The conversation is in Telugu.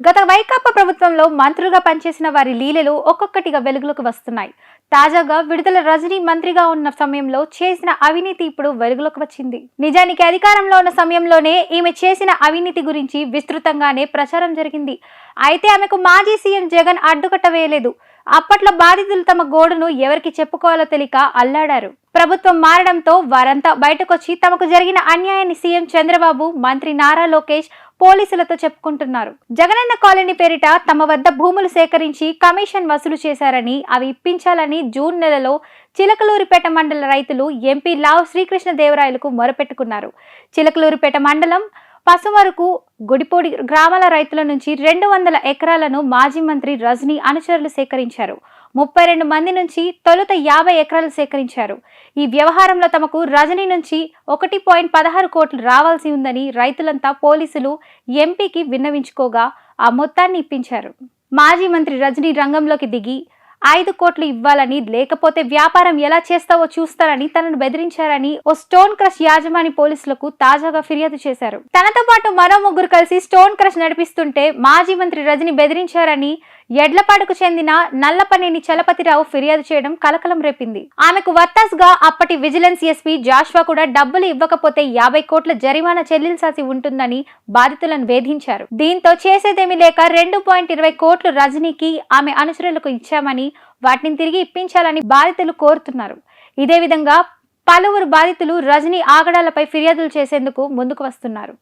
గత వైకాపా ప్రభుత్వంలో మంత్రులుగా పనిచేసిన వారి లీలలు ఒక్కొక్కటిగా వెలుగులోకి వస్తున్నాయి. తాజాగా విడుదల రజనీ మంత్రిగా ఉన్న సమయంలో చేసిన అవినీతి ఇప్పుడు వెలుగులోకి వచ్చింది. నిజానికి అధికారంలో ఉన్న సమయంలోనే ఈమె చేసిన అవినీతి గురించి విస్తృతంగానే ప్రచారం జరిగింది. అయితే ఆమెకు మాజీ సీఎం జగన్ అడ్డుకట్ట వేయలేదు అప్పట్లో బాధితులు తమ గోడును ఎవరికి చెప్పుకోవాలో తెలియక అల్లాడారు. ప్రభుత్వం మారడంతో వారంతా బయటకొచ్చి తమకు జరిగిన అన్యాయాన్ని సీఎం చంద్రబాబు మంత్రి నారా లోకేష్ పోలీసులతో చెప్పుకుంటున్నారు. జగనన్న కాలనీ పేరిట తమ వద్ద భూములు సేకరించి కమిషన్ వసూలు చేశారని అవి ఇప్పించాలని జూన్ నెలలో చిలకలూరిపేట మండల రైతులు ఎంపీ లావ్ శ్రీకృష్ణదేవరాయలకు మొరపెట్టుకున్నారు. చిలకలూరిపేట మండలం పసుపు వరకు గుడిపూడి గ్రామాల రైతుల నుంచి రెండు వందల ఎకరాలను మాజీ మంత్రి రజనీ అనుచరులు సేకరించారు. ముప్పై రెండు మంది నుంచి తొలుత యాభై ఎకరాలు సేకరించారు. ఈ వ్యవహారంలో తమకు రజనీ నుంచి ఒకటి పాయింట్ పదహారు కోట్లు రావాల్సి ఉందని రైతులంతా పోలీసులు ఎంపీకి విన్నవించుకోగా ఆ మొత్తాన్ని ఇప్పించారు. మాజీ మంత్రి రజనీ రంగంలోకి దిగి ఐదు కోట్లు ఇవ్వాలని లేకపోతే వ్యాపారం ఎలా చేస్తావో చూస్తారని తనను బెదిరించారని ఓ స్టోన్ క్రష్ యాజమాని పోలీసులకు తాజాగా ఫిర్యాదు చేశారు. తనతో పాటు మరో ముగ్గురు కలిసి స్టోన్ క్రష్ నడిపిస్తుంటే మాజీ మంత్రి రజని బెదిరించారని ఎడ్లపాడుకు చెందిన నల్లపనేని చలపతిరావు ఫిర్యాదు చేయడం కలకలం రేపింది. ఆమెకు వత్తాస్గా అప్పటి విజిలెన్స్ ఎస్పీ జాష్వా కూడా డబ్బులు ఇవ్వకపోతే యాభై కోట్ల జరిమానా చెల్లించాల్సి ఉంటుందని బాధితులను వేధించారు. దీంతో చేసేదేమీ లేక రెండు పాయింట్ ఇరవై కోట్లు రజనీకి ఆమె అనుచరులకు ఇచ్చామని వాటిని తిరిగి ఇప్పించాలని బాధితులు కోరుతున్నారు. ఇదే విధంగా పలువురు బాధితులు రజనీ ఆగడాలపై ఫిర్యాదులు చేసేందుకు ముందుకు వస్తున్నారు.